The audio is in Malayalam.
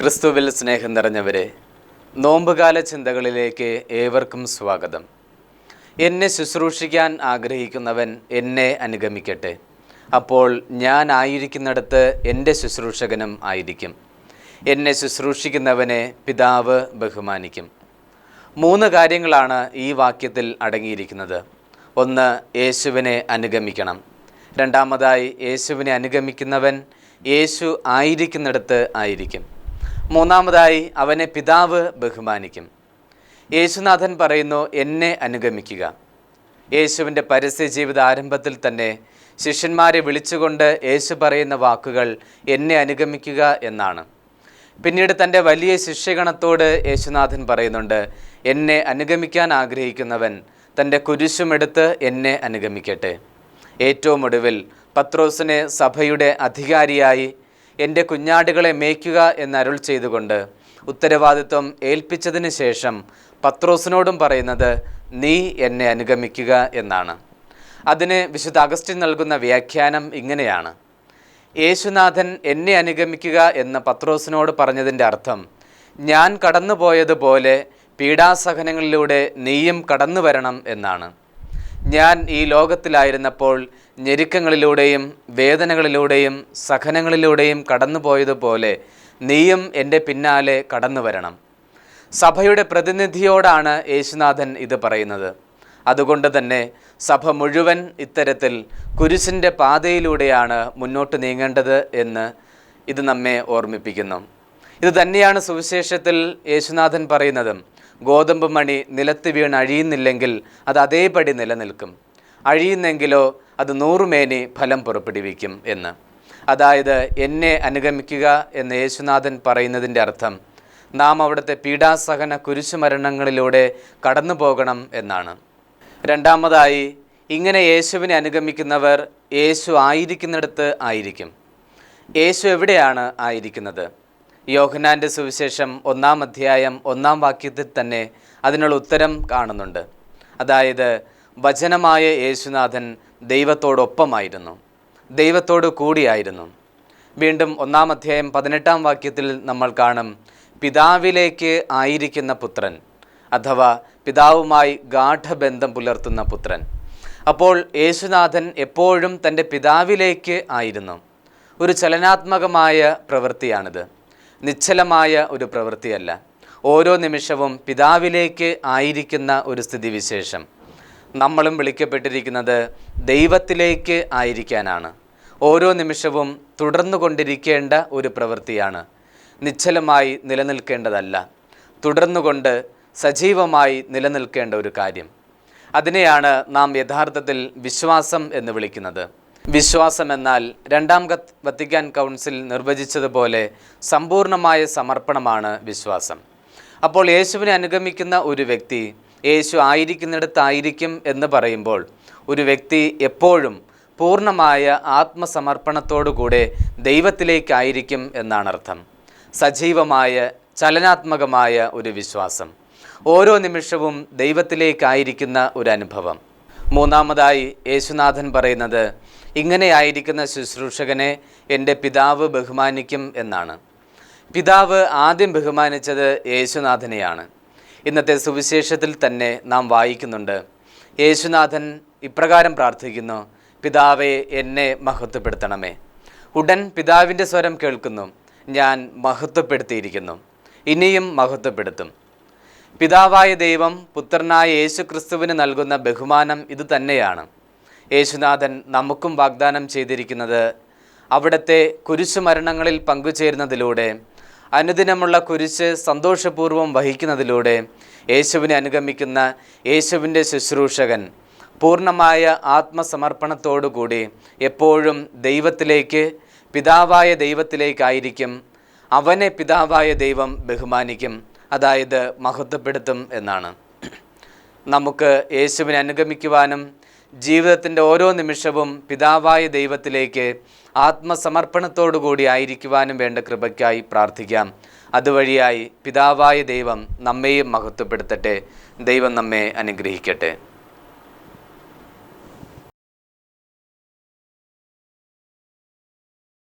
ക്രിസ്തുവിൽ സ്നേഹം നിറഞ്ഞവരെ നോമ്പുകാല ചിന്തകളിലേക്ക് ഏവർക്കും സ്വാഗതം. എന്നെ ശുശ്രൂഷിക്കാൻ ആഗ്രഹിക്കുന്നവൻ എന്നെ അനുഗമിക്കട്ടെ. അപ്പോൾ ഞാൻ ആയിരിക്കുന്നിടത്ത് എന്റെ ശുശ്രൂഷകനും ആയിരിക്കും. എന്നെ ശുശ്രൂഷിക്കുന്നവനെ പിതാവ് ബഹുമാനിക്കും. മൂന്ന് കാര്യങ്ങളാണ് ഈ വാക്യത്തിൽ അടങ്ങിയിരിക്കുന്നത്. ഒന്ന് യേശുവിനെ അനുഗമിക്കണം. രണ്ടാമതായി യേശുവിനെ അനുഗമിക്കുന്നവൻ യേശു ആയിരിക്കുന്നിടത്ത് ആയിരിക്കും. മൂന്നാമതായി അവനെ പിതാവ് ബഹുമാനിക്കും. യേശുനാഥൻ പറയുന്നു എന്നെ അനുഗമിക്കുക. യേശുവിന്റെ പരസ്യ ജീവിത ആരംഭത്തിൽ തന്നെ ശിഷ്യന്മാരെ വിളിച്ചുകൊണ്ട് യേശു പറയുന്ന വാക്കുകൾ എന്നെ അനുഗമിക്കുക എന്നാണ്. പിന്നീട് തന്റെ വലിയ ശിഷ്യഗണത്തോട് യേശുനാഥൻ പറയുന്നുണ്ട് എന്നെ അനുഗമിക്കാൻ ആഗ്രഹിക്കുന്നവൻ തന്റെ കുരിശുമെടുത്ത് എന്നെ അനുഗമിക്കട്ടെ. ഏറ്റവും ഒടുവിൽ പത്രോസിനെ സഭയുടെ അധികാരിയായി എന്റെ കുഞ്ഞാടുകളെ മേയ്ക്കുക എന്നരുൾ ചെയ്തുകൊണ്ട് ഉത്തരവാദിത്വം ഏൽപ്പിച്ചതിന് ശേഷം പത്രോസിനോടും പറയുന്നത് നീ എന്നെ അനുഗമിക്കുക എന്നാണ്. അതിന് വിശുദ്ധ അഗസ്റ്റിൻ നൽകുന്ന വ്യാഖ്യാനം ഇങ്ങനെയാണ്. യേശുനാഥൻ എന്നെ അനുഗമിക്കുക എന്ന് പത്രോസിനോട് പറഞ്ഞതിന്റെ അർത്ഥം ഞാൻ കടന്നുപോയതുപോലെ പീഡാസഹനങ്ങളിലൂടെ നീയും കടന്നു വരണം എന്നാണ്. ഞാൻ ഈ ലോകത്തിലായിരുന്നപ്പോൾ ഞെരുക്കങ്ങളിലൂടെയും വേദനകളിലൂടെയും സഹനങ്ങളിലൂടെയും കടന്നുപോയതുപോലെ നീയും എന്റെ പിന്നാലെ കടന്നു വരണം സഭയുടെ പ്രതിനിധിയോടാണ് യേശുനാഥൻ ഇത് പറയുന്നത്. അതുകൊണ്ട് തന്നെ സഭ മുഴുവൻ ഇത്തരത്തിൽ കുരിശിന്റെ പാതയിലൂടെയാണ് മുന്നോട്ട് നീങ്ങേണ്ടത് എന്ന് ഇത് നമ്മെ ഓർമ്മിപ്പിക്കുന്നു. ഇത് തന്നെയാണ് സുവിശേഷത്തിൽ യേശുനാഥൻ പറയുന്നതും. ഗോതമ്പ് മണി നിലത്ത് വീണ് അഴിയുന്നില്ലെങ്കിൽ അത് അതേപടി നിലനിൽക്കും. അഴിയുന്നെങ്കിലോ അത് നൂറുമേനി ഫലം പുറപ്പെടുവിക്കും എന്ന്. അതായത് എന്നെ അനുഗമിക്കുക എന്ന് യേശുനാഥൻ പറയുന്നതിന്റെ അർത്ഥം നാം അവിടുത്തെ പീഡാസഹന കുരിശുമരണങ്ങളിലൂടെ കടന്നു പോകണം എന്നാണ്. രണ്ടാമതായി ഇങ്ങനെ യേശുവിനെ അനുഗമിക്കുന്നവർ യേശു ആയിരിക്കുന്നിടത്ത് ആയിരിക്കും. യേശു എവിടെയാണ് ആയിരിക്കുന്നത്? യോഹനാന്റെ സുവിശേഷം ഒന്നാം അധ്യായം ഒന്നാം വാക്യത്തിൽ തന്നെ അതിനുള്ള ഉത്തരം കാണുന്നുണ്ട്. അതായത് വചനമായ യേശുനാഥൻ ദൈവത്തോടൊപ്പമായിരുന്നു. ദൈവത്തോട് കൂടിയായിരുന്നു. വീണ്ടും ഒന്നാം അധ്യായം പതിനെട്ടാം വാക്യത്തിൽ നമ്മൾ കാണും പിതാവിലേക്ക് ആയിരിക്കുന്ന പുത്രൻ അഥവാ പിതാവുമായി ഗാഠബന്ധം പുലർത്തുന്ന പുത്രൻ. അപ്പോൾ യേശുനാഥൻ എപ്പോഴും തന്റെ പിതാവിലേക്ക് ആയിരുന്നു. ഒരു ചലനാത്മകമായ പ്രവൃത്തിയാണിത്. നിശ്ചലമായ ഒരു പ്രവൃത്തിയല്ല. ഓരോ നിമിഷവും പിതാവിലേക്ക് ആയിരിക്കുന്ന ഒരു സ്ഥിതിവിശേഷം. നമ്മളും വിളിക്കപ്പെട്ടിരിക്കുന്നത് ദൈവത്തിലേക്ക് ആയിരിക്കാനാണ്. ഓരോ നിമിഷവും തുടർന്നു കൊണ്ടിരിക്കേണ്ട ഒരു പ്രവൃത്തിയാണ്. നിശ്ചലമായി നിലനിൽക്കേണ്ടതല്ല. തുടർന്നുകൊണ്ട് സജീവമായി നിലനിൽക്കേണ്ട ഒരു കാര്യം. അതിനെയാണ് നാം യഥാർത്ഥത്തിൽ വിശ്വാസം എന്ന് വിളിക്കുന്നത്. വിശ്വാസം എന്നാൽ രണ്ടാം വത്തിക്കാൻ കൗൺസിൽ നിർവചിച്ചതുപോലെ സമ്പൂർണമായ സമർപ്പണമാണ് വിശ്വാസം. അപ്പോൾ യേശുവിനെ അനുഗമിക്കുന്ന ഒരു വ്യക്തി യേശു ആയിരിക്കുന്നിടത്തായിരിക്കും എന്ന് പറയുമ്പോൾ ഒരു വ്യക്തി എപ്പോഴും പൂർണമായ ആത്മസമർപ്പണത്തോടുകൂടെ ദൈവത്തിലേക്കായിരിക്കും എന്നാണ് അർത്ഥം സജീവമായ ചലനാത്മകമായ ഒരു വിശ്വാസം. ഓരോ നിമിഷവും ദൈവത്തിലേക്കായിരിക്കുന്ന ഒരു അനുഭവം. മൂന്നാമതായി യേശുനാഥൻ പറയുന്നത് ഇങ്ങനെയായിരിക്കുന്ന ശുശ്രൂഷകനെ എന്റെ പിതാവ് ബഹുമാനിക്കും എന്നാണ്. പിതാവ് ആദ്യം ബഹുമാനിച്ചത് യേശുനാഥനെയാണ്. ഇന്നത്തെ സുവിശേഷത്തിൽ തന്നെ നാം വായിക്കുന്നുണ്ട് യേശുനാഥൻ ഇപ്രകാരം പ്രാർത്ഥിക്കുന്നു പിതാവെ എന്നെ മഹത്വപ്പെടുത്തണമേ. ഉടൻ പിതാവിന്റെ സ്വരം കേൾക്കുന്നു ഞാൻ മഹത്വപ്പെടുത്തിയിരിക്കുന്നു. ഇനിയും മഹത്വപ്പെടുത്തും. പിതാവായ ദൈവം പുത്രനായ യേശു ക്രിസ്തുവിന് നൽകുന്ന ബഹുമാനം ഇത് തന്നെയാണ് യേശുനാഥൻ നമുക്കും വാഗ്ദാനം ചെയ്തിരിക്കുന്നത് അവിടുത്തെ കുരിശുമരണങ്ങളിൽ പങ്കുചേരുന്നതിലൂടെ അനുദിനമുള്ള കുരിശ് സന്തോഷപൂർവം വഹിക്കുന്നതിലൂടെ യേശുവിനെ അനുഗമിക്കുന്ന യേശുവിന്റെ ശുശ്രൂഷകൻ പൂർണമായ ആത്മസമർപ്പണത്തോടുകൂടി എപ്പോഴും ദൈവത്തിലേക്ക് പിതാവായ ദൈവത്തിലേക്കായിരിക്കും അവനെ പിതാവായ ദൈവം ബഹുമാനിക്കും. അതായത് മഹത്വപ്പെടുത്തും എന്നാണ്. നമുക്ക് യേശുവിനെ അനുഗമിക്കുവാനും ജീവിതത്തിന്റെ ഓരോ നിമിഷവും പിതാവായ ദൈവത്തിലേക്ക് ആത്മസമർപ്പണത്തോടുകൂടി ആയിരിക്കുവാനും വേണ്ട കൃപയ്ക്കായി പ്രാർത്ഥിക്കാം. അതുവഴിയായി പിതാവായ ദൈവം നമ്മെയും മഹത്വപ്പെടുത്തട്ടെ. ദൈവം നമ്മെ അനുഗ്രഹിക്കട്ടെ.